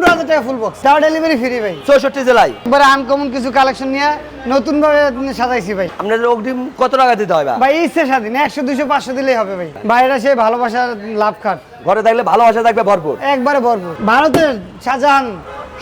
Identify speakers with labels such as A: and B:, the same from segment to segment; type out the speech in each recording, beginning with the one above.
A: পনেরো হাজার টাকা ফুল বক্স তাও ডেলিভারি ফ্রি ভাই।
B: চৌষট্টি জেলায়।
A: এবারে আনকমন কিছু কালেকশন নিয়ে নতুন ভাবে সাজাইছি ভাই।
B: অগ্রিম কত টাকা দিতে হবে বা
A: ভাই ইচ্ছে স্বাধীন একশো দুশো পাঁচশো দিলেই হবে ভাই। ভাইরা ভালোবাসার লাভ খাট
B: ঘরে থাকলে ভালোবাসা থাকবে ভরপুর।
A: একবারে ভরপুর। ভারতের শাহজাহান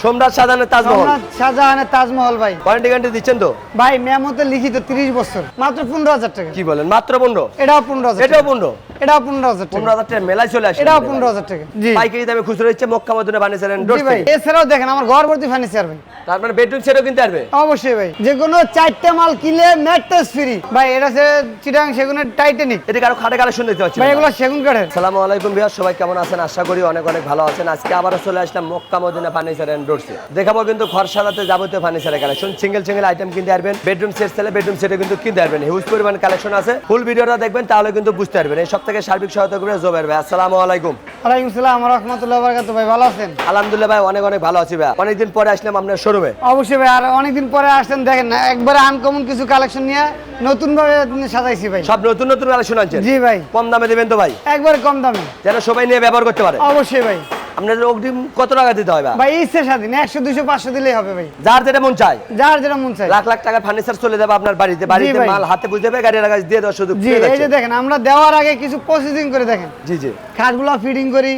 B: সোমরাজ সাধারণের তাজমহল।
A: সম্রাট শাহজাহানের তাজমহল ভাই।
B: ওয়ারেন্টি গ্যারান্টি দিচ্ছেন তো?
A: ভাই মেমতে লিখিত তিরিশ বছর মাত্র পনেরো হাজার টাকা।
B: কি বলেন? মাত্র পনেরো?
A: এটাও পনেরো হাজার
B: এটাও পনেরো?
A: এটাও পনেরো হাজার টাকা।
B: পনেরো হাজার টাকা মেলায় চলে আসে
A: এটাও পনেরো হাজার টাকা। জি।
B: পাইকারি দামে খুচরো হচ্ছে মক্কা মদিনা বানিয়েছিলেন
A: জি ভাই এছাড়াও দেখেন আমার ঘর ভর্তি ফার্নিচার ভাই।
B: তার মানে বেডরুম সেটও কিনতে পারবে?
A: অবশ্যই ভাই। যে কোনো চারটে মাল কিনলে ম্যাট্রেস ফ্রি ভাই এটা হচ্ছে চিটাং সেগুনের টাইটানিক
B: এটা কারও খাটে কালেকশন দেখতে পাচ্ছি
A: ভাই এগুলো সেগুন কাঠের।
B: সালামু আলাইকুম ভিউয়ার সবাই কেমন আছেন? আশা করি অনেক অনেক ভালো আছেন। আজকে আবারও চলে আসলাম মক্কা মদিনা ফার্নিচার এন্ড ডোরসে দেখাবো কিন্তু ঘর সাজাতে যাবতীয় ফার্নিচারের কালেকশন সিঙ্গেল সিঙ্গেল আইটেম কিনতে পারবেন। বেডরুম সেট চাইলে বেডরুম সেটে কিন্তু কিনতে পারবেন। হিউজ পরিমাণ কালেকশন আছে। ফুল ভিডিওটা দেখবেন তাহলে কিন্তু বুঝতে পারবেন। এই সব থেকে সার্বিক সহায়তা করে জোবের ভাই। আসসালামু আলাইকুম।
A: ওয়ালাইকুম সালাম রহমতুল্লাহ বারকাত ভাই ভালো আছেন?
B: আলহামদুলিল্লাহ ভাই অনেক অনেক ভালো আছি ভাই। অনেকদিন পরে আসলাম আপনার শোরুমে
A: অবশ্যই ভাই আর অনেকদিন পরে আসছেন দেখেন না একবারে আনকমন কিছু কালেকশন নিয়ে নতুন ভাবে সাজাইছি ভাই।
B: সব নতুন নতুন কালেকশন আনছেন?
A: জি ভাই।
B: কম দামে দেবেন তো ভাই?
A: একবারে কম দামে।
B: যেন সবাই নিয়ে ব্যবহার করতে পারে।
A: অবশ্যই ভাই।
B: আপনার অগ্রিম কত টাকা দিতে হবে ভাই?
A: ভাই ইচ্ছে স্বাধীন একশো দুশো পাঁচশো দিলেই হবে ভাই।
B: যার যেটা মন চাই
A: যার যেটা মন চাই
B: লাখ লাখ টাকা ফার্নিচার চলে যাবে আপনার বাড়িতে বাড়িতে মাল হাতে বুঝে দেবে গাড়ির কাছে দিয়ে দেওয়ার সুযোগ
A: এই যে দেখেন আমরা দেওয়ার আগে কিছু প্রসেসিং করে দেখেন।
B: জি জি।
A: খাটগুলো ফিডিং করি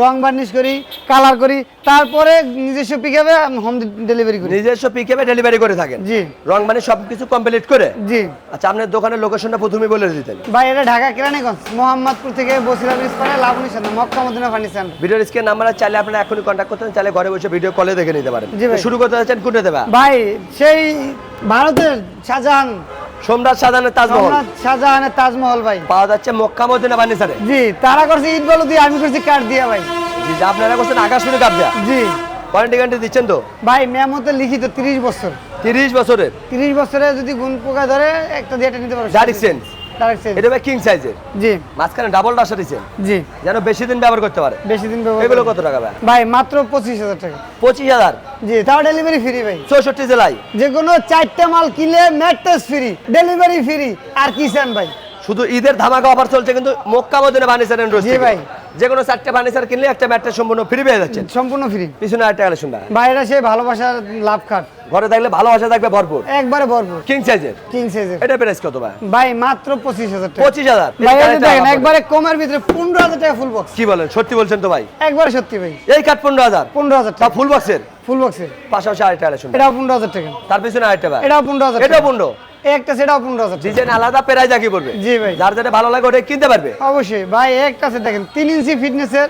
A: রং বার্নিশ করি কালার করি তারপরে নিজস্ব পিকাবে হোম ডেলিভারি করি।
B: নিজস্ব পিকেপে ডেলিভারি করে থাকেন?
A: জি।
B: রং মানে সবকিছু কমপ্লিট করে?
A: জি।
B: আচ্ছা আপনার দোকানের লোকেশনটা প্রথমে বলে দিতেন।
A: ভাই এটা ঢাকা কেরানীগঞ্জ মোহাম্মদপুর থেকে বসিরা ব্রিজ পারে লাবণী সাথে মক্কা মদিনা ফার্নিচার
B: ভিডিওর স্ক্রিন নাম্বার চাইলে আপনারা এখনই কন্ট্যাক্ট করতেন চাইলে ঘরে বসে ভিডিও কলে দেখে নিতে পারেন। শুরু করতে যাচ্ছেন কোনটা দেবা?
A: ভাই সেই ভারতের শাহজাহান
B: সোমরাজ শাহজাহানের তাজমহল।
A: শাহজাহানের তাজমহল ভাই।
B: পাওয়া যাচ্ছে মক্কা মদিনা বানিসারে
A: জি তারা করছে ইট বালু দিয়ে আমি করছি কাঠ দিয়া ভাই।
B: জি যা আপনারা করছেন আকাশমণি কাপ দিয়া।
A: জি।
B: ওয়ারেন্টি গ্যারান্টি দিচ্ছেন তো?
A: ভাই মেমতে লিখিত তিরিশ বছর।
B: তিরিশ বছরের?
A: তিরিশ বছরে যদি গুণ পোকা ধরে একটা দিয়ে নিতে পারো।
B: চেঞ্জ। এটা ভাই কিং সাইজের
A: জি।
B: মাঝখানে ডাবল ডাসা দিচ্ছেন
A: জি।
B: যেন বেশি দিন ব্যবহার করতে পারে।
A: বেশি দিন ব্যবহার
B: এগুলো কত টাকা ভাই?
A: ভাই মাত্র পঁচিশ হাজার টাকা।
B: পঁচিশ হাজার?
A: জি তাও ডেলিভারি ফ্রি ভাই।
B: চৌষট্টি জেলায়।
A: যে কোনো চারটে মাল কিনলে ম্যাট্রেস ফ্রি ডেলিভারি ফ্রি আর কি চান ভাই?
B: শুধু ঈদের ধামাকা অফার চলছে কিন্তু মক্কা মদিনা বানিয়েছেন
A: জি ভাই।
B: যে কোনো চারটে ফার্নিচার কিনলে একটা ম্যাট্রেস সম্পূর্ণ ফ্রি পেয়ে যাচ্ছেন।
A: সম্পূর্ণ ফ্রি
B: পিছনে একটা কালেকশন দেখা
A: বাইরে সে ভালোবাসার লাভ খাট
B: ঘরে থাকলে ভালোবাসা থাকবে ভরপুর।
A: একবারে ভরপুর।
B: কিং সাইজের
A: কিং সাইজের
B: এটা প্রাইস কত ভাই?
A: ভাই মাত্র পঁচিশ হাজার টাকা।
B: পঁচিশ হাজার।
A: ভাই এই যে দেখেন একবারে কমের ভিতরে পনেরো হাজার টাকা ফুল বক্স
B: কি বলেন সত্যি বলছেন তো ভাই?
A: একবারে সত্যি ভাই।
B: এই হাজার।
A: পনেরো হাজার টাকা।
B: ফুল বক্সের
A: ফুল বক্সের
B: পাশাপাশি আরেকটা কালেকশন
A: এটাও পনেরো হাজার টাকা।
B: তার পিছনে আরেকটা ভাই
A: এটাও পনেরো হাজার
B: এটাও
A: টাকা।
B: পনেরো?
A: এই একটা পনেরো হাজার
B: ডিজাইন আলাদা পড়বে।
A: জি ভাই।
B: যার যেটা ভালো লাগে ওটা কিনতে পারবে।
A: অবশ্যই। ভাই একটা আছে দেখেন তিন ইঞ্চি ফিটনেসের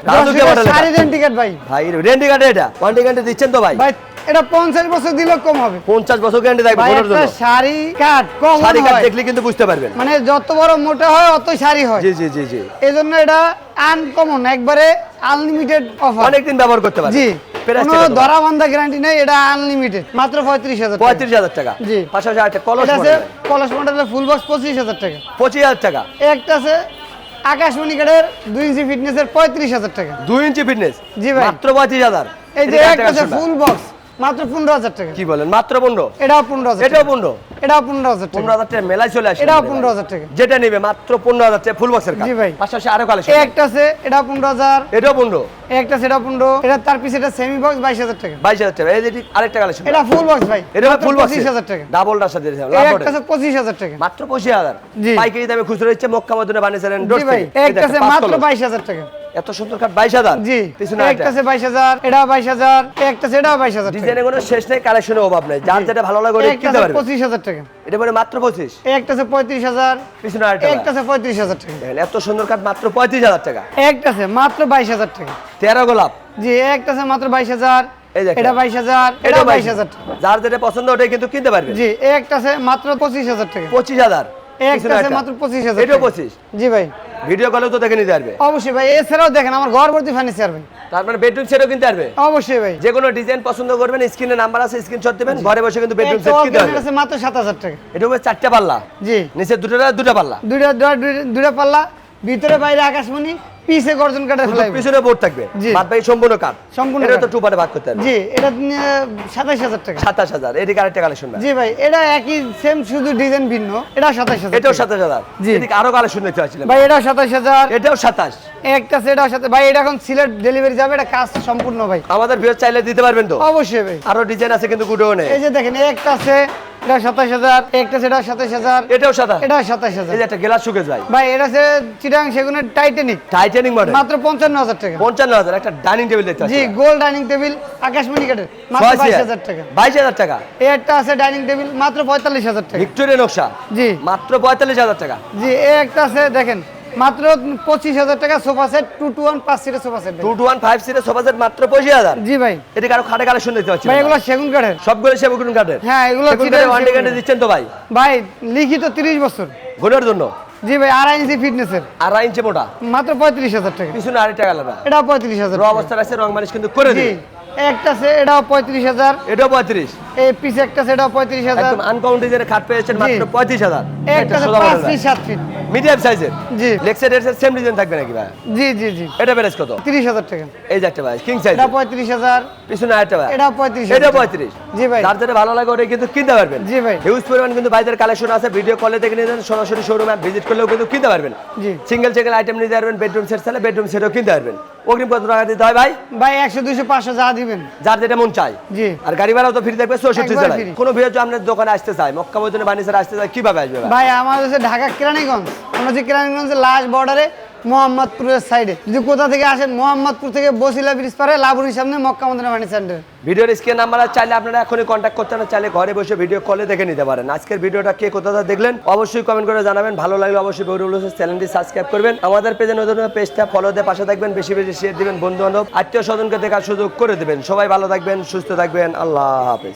A: শাড়ি রেন্ট ভাই।
B: ভাই রেন্টি কার্ডে এটা। ওয়ারেন্টি দিচ্ছেন তো ভাই?
A: ভাই এটা পঞ্চাশ বছর দিলেও কম হবে।
B: পঞ্চাশ বছর গ্যারান্টি থাকবে বোনের জন্য।
A: শাড়ি কাট কম
B: শাড়ি
A: হয়।
B: দেখলে কিন্তু বুঝতে পারবেন।
A: মানে যত বড় মোটা হয় অত শাড়ি হয়।
B: জি জি জি জি।
A: এই জন্য এটা আনকমন একবারে আনলিমিটেড অফার
B: অনেকদিন ব্যবহার করতে পারবে
A: জি। কোনো ধরা বান্ধা গ্যারান্টি নেই এটা আনলিমিটেড মাত্র পঁয়ত্রিশ হাজার
B: পঁয়ত্রিশ হাজার টাকা।
A: জি।
B: পাশাপাশি আরেকটা কলস
A: আছে কলস মডেলের ফুল বক্স পঁচিশ হাজার টাকা।
B: পঁচিশ হাজার টাকা।
A: একটা আছে আকাশমণি কাঠের দুই ইঞ্চি ফিটনেসের পঁয়ত্রিশ হাজার টাকা।
B: দুই ইঞ্চি ফিটনেস
A: জি ভাই।
B: মাত্র পঁয়ত্রিশ হাজার।
A: এই যে একটা আছে ফুল বক্স মাত্র পনেরো হাজার টাকা।
B: কি বলেন? মাত্র পনেরো?
A: এটাও পনেরো হাজার
B: এটাও। পনেরো?
A: পনেরো হাজার টাকা।
B: পনেরো হাজার টাকা মেলায় চলে আসে
A: পনেরো হাজার টাকা।
B: যেটা নেবে মাত্র পনেরো হাজার টাকা ফুল বক্সের
A: জি ভাই।
B: পাশাপাশি আরও কালেকশন
A: একটা আছে এটাও পনেরো। এই একটা সেটা পনেরো। এটা তার পিছে এটা সেমি বক্স বাইশ হাজার টাকা।
B: বাইশ হাজার টাকা। এই যে আরেকটা কালেকশন
A: এটা ফুল বক্স ভাই।
B: এটা ফুল বক্স
A: পঁচিশ হাজার টাকা।
B: ডাবল দিয়ে
A: পঁচিশ হাজার টাকা।
B: মাত্র পঁচিশ হাজার।
A: জি।
B: পাইকারি দামে খুচরো হচ্ছে মক্কা মদিনা বানিয়েছিলেন
A: জি ভাই একটা আছে মাত্র বাইশ হাজার টাকা।
B: এত সুন্দর কাঠ বাইশ হাজার।
A: জি
B: পিছনে
A: একটা আছে বাইশ হাজার এটাও বাইশ হাজার একটা এটাও বাইশ হাজার টাকা।
B: ডিজাইনের কোনো শেষ নেই কালেকশনের অভাব নেই। যার যেটা ভালো লাগে কিনতে পারবে।
A: পঁচিশ হাজার টাকা।
B: এটা পরে মাত্র পঁচিশ?
A: একটা আছে পঁয়ত্রিশ হাজার
B: পিছনে আরেকটা
A: একটা আছে পঁয়ত্রিশ হাজার টাকা।
B: এত সুন্দর কাঠ মাত্র পঁয়ত্রিশ হাজার টাকা।
A: একটা আছে মাত্র বাইশ হাজার টাকা।
B: তেরো গোলাপ।
A: জি একটা আছে মাত্র বাইশ হাজার। এটা বাইশ হাজার এটা বাইশ হাজার।
B: যার যেটা পছন্দ ওটাই কিন্তু কিনতে পারবে
A: জি একটা আছে মাত্র পঁচিশ হাজার টাকা।
B: পঁচিশ হাজার।
A: এই
B: পিছনে
A: একটা আছে
B: আরেকটা।
A: মাত্র পঁচিশ হাজার
B: এটাও
A: জি ভাই।
B: ভিডিও কলেও তো দেখে নিতে পারবে
A: অবশ্যই ভাই এছাড়াও দেখেন আমার ঘর ভর্তি ফার্নিচার ভাই।
B: তার মানে বেডরুম সেটও কিনতে পারবে
A: অবশ্যই ভাই।
B: যে কোনো ডিজাইন পছন্দ করবেন স্ক্রিনে নাম্বার আছে স্ক্রিনশট দিবেন ঘরে বসে কিন্তু বেডরুম সেট কিনতে পারবে
A: আছে মাত্র সাত হাজার টাকা।
B: এটা হবে চারটা পাল্লা।
A: জি।
B: নিচে দুটো দুটো পাল্লা।
A: পাল্লা ভিতরে বাইরে আকাশমণি পিসে গর্জন
B: শুধু পিছনে বোর্ড থাকবে। বাদ বাকি সম্পূর্ণ কাঠ
A: সম্পূর্ণ
B: এটা তো টু পার্টে ভাগ করতে হবে।
A: জি এটা সাতাইশ হাজার টাকা।
B: সাতাশ হাজার। এদিকে আরেকটা কালেকশন
A: জি ভাই এটা একই সেম শুধু ডিজাইন ভিন্ন। এটা সাতাইশ হাজার
B: এটাও
A: টাকা।
B: সাতাশ হাজার।
A: জি।
B: এদিকে আরও কালেকশন
A: ভাই এটাও একটা সাথে ভাই এটা এখন সিলেট ডেলিভারি যাবে এটা কাজ সম্পূর্ণ ভাই।
B: আমাদের ভিউয়ার চাইলে দিতে পারবেন তো?
A: অবশ্যই ভাই।
B: আরও ডিজাইন আছে কিন্তু গুডোনে
A: এই যে দেখেন একটা আছে এটা সাতাইশ হাজার একটা সেটা সাতাইশ হাজার
B: এটাও সাতাশ
A: এটাও সাতাইশ হাজার
B: একটা গেলাস শুকেজ ভাই
A: ভাই এটা আছে চিটাং সেগুনের টাইটানিক
B: টাইটানিক মডেল
A: মাত্র পঞ্চান্ন হাজার টাকা।
B: পঞ্চান্ন হাজার একটা ডাইনিং টেবিল দেখতে
A: জি গোল ডাইনিং টেবিল আকাশমণি কাঠের মাত্র বাইশ হাজার টাকা।
B: বাইশ হাজার টাকা।
A: এই একটা আছে ডাইনিং টেবিল মাত্র পঁয়তাল্লিশ হাজার টাকা।
B: ভিক্টোরিয়া নকশা।
A: জি।
B: মাত্র পঁয়তাল্লিশ হাজার টাকা।
A: জি একটা আছে দেখেন মাত্র পঁচিশ হাজার টাকা sofa set two two one পাঁচ সিটের sofa set.
B: Two two one five সিটের সোফা সেট মাত্র পঁচিশ হাজার।
A: জি ভাই।
B: এদিকে আরও খাটে কালেকশন দেখতে পাচ্ছি
A: ভাই এগুলো সেগুন কাঠের।
B: সবগুলো সেবগুন কাঠের।
A: হ্যাঁ এগুলো
B: সেগুন
A: সেগুনের।
B: কাঠে দিচ্ছেন তো ভাই?
A: ভাই লিখিত তিরিশ বছর।
B: গুণের জন্য?
A: জি ভাই আড়াই ইঞ্চি ফিটনেসের
B: আড়াই ইঞ্চি মোটা?
A: মাত্র পঁয়ত্রিশ হাজার টাকা।
B: পিছনে আড়াই টাকা লাগবে
A: এটাও পঁয়ত্রিশ হাজার
B: র অবস্থা আছে রং মালিশ কিন্তু করে দিই
A: একটা আছে এটাও পঁয়ত্রিশ হাজার।
B: এটাও পঁয়ত্রিশ।
A: এই পিছে একটা
B: একদম আনকাউন্ট ডিজাইনের খাট পেয়েছেন মাত্র
A: একটা ফিট ফিট
B: মিডিয়াম সাইজের
A: জি।
B: লেক্সের এর সেম ডিজাইন থাকবে নাকি ভাই?
A: জি জি জি।
B: এটা প্রাইস কত?
A: তিরিশ হাজার টাকা।
B: এই যে একটা ভাই কিং সাইজ
A: এটা পঁয়ত্রিশ হাজার।
B: পিছনে আরেকটা ভাই। এটা
A: হাজার টাকা।
B: পঁয়ত্রিশ।
A: জি ভাই।
B: যার যেটা ভালো লাগে ওটা কিন্তু কিনতে পারবেন।
A: জি ভাই।
B: হিউজ পরিমাণ কিন্তু বাইরের কালেকশন আছে ভিডিও কলে দেখে নিয়ে যান সরাসরি শোরুমে ভিজিট করলেও কিন্তু কিনতে পারবেন।
A: জি।
B: সিঙ্গেল সিঙ্গেল আইটেম নিতে পারবেন বেডরুম সেট চাইলে বেডরুম সেটও কিনতে পারবেন। অগ্রিম কত টাকা দিতে হয় ভাই?
A: ভাই একশো দুইশো পাঁচশো যা দিবেন।
B: যার যেটা মন চায়।
A: জি।
B: আর গাড়ি ভাড়াও তো ফ্রি থাকবে চৌষট্টি জেলায় কোনো ভিড় যদি আপনার দোকানে আসতে চায় মক্কা মদিনা বানিসার আসতে চায় কীভাবে আসবে ভাই?
A: ভাই আমাদের হচ্ছে ঢাকা কেরানীগঞ্জ। আমরা হচ্ছে কেরানীগঞ্জের লাস্ট বর্ডারে মোহাম্মদপুরের সাইডে যদি কোথা থেকে আসেন মোহাম্মদপুর থেকে বসিলা ব্রিজ পারে লাবুরির সামনে মক্কা মদিনা বাণী সেন্টার
B: ভিডিওর স্ক্রিন নাম্বার চাইলে আপনারা এখনই কন্ট্যাক্ট করতে না চাইলে ঘরে বসে ভিডিও কলে দেখে নিতে পারেন। আজকের ভিডিওটা কে কোথা থেকে দেখলেন অবশ্যই কমেন্ট করে জানাবেন। ভালো লাগলে অবশ্যই বৌরুল চ্যানেলটি সাবস্ক্রাইব করবেন। আমাদের পেজে নতুন পেজটা ফলো দিয়ে পাশে থাকবেন বেশি বেশি শেয়ার দিবেন বন্ধু বান্ধব আত্মীয় স্বজনকে দেখার সুযোগ করে দেবেন। সবাই ভালো থাকবেন সুস্থ থাকবেন আল্লাহ হাফেজ।